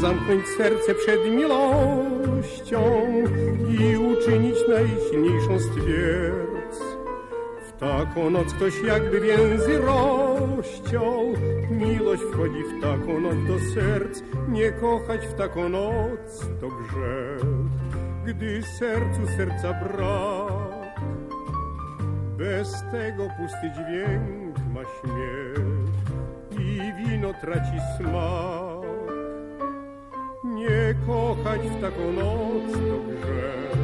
Zamknąć serce przed miłością i uczynić najsilniejszą z. Taką noc ktoś jakby więzy rozciął. Miłość wchodzi w taką noc do serc. Nie kochać w taką noc to grzech, gdy sercu serca brak. Bez tego pusty dźwięk ma śmiech i wino traci smak. Nie kochać w taką noc to grzech,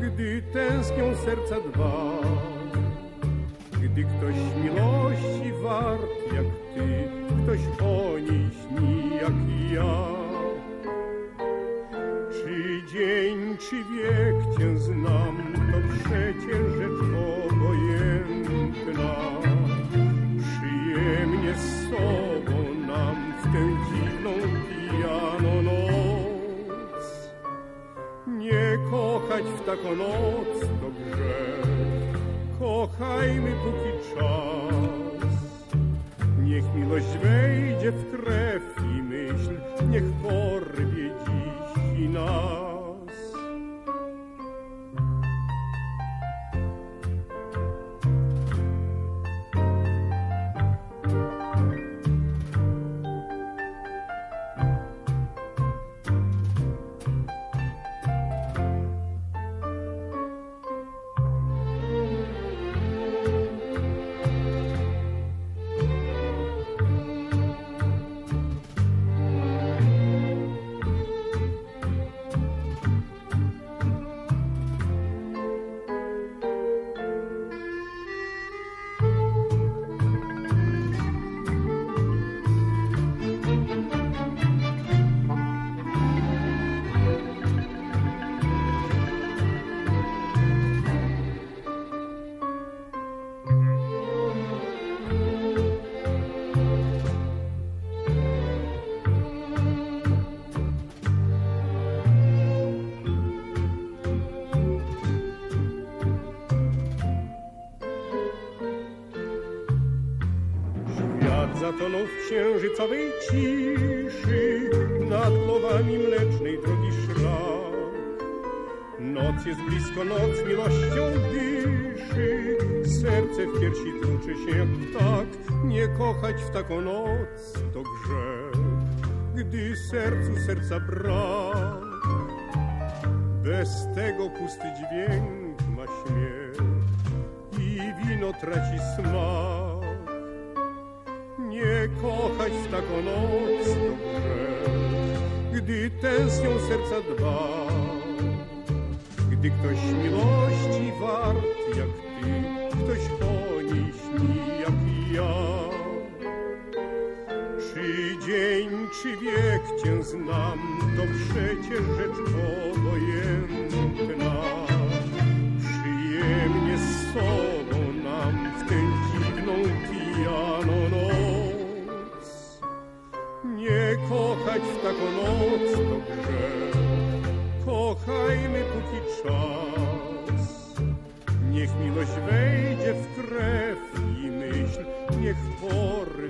gdy tęsknią serca dwa. Gdy ktoś miłości wart jak ty, ktoś o niej śni jak ja. Czy dzień, czy wiek cię znam, to przecież rzecz obojętna. Przyjemnie z sobą nam w tę dziwną pijaną noc. Nie kochać w taką noc to grzech, kochajmy póki czas. Niech miłość wejdzie w krew i myśl, niech porwie Świat zatonął w księżycowej ciszy, nad głowami mlecznej drogi szlak. Noc jest blisko, noc miłością dyszy, serce w piersi tłucze się jak ptak. Nie kochać w taką noc to grzech, gdy sercu serca brak. Bez tego pusty dźwięk ma śmiech i wino traci smak. Gdy tęsknią serca dwa. Gdy ktoś miłości wart jak ty, ktoś o niej śni jak ja. Czy dzień, czy wiek cię znam, to przecież rzecz obojętna. Kochać w taką noc to kochajmy póki czas. Niech miłość wejdzie w krew i myśl, niech dziś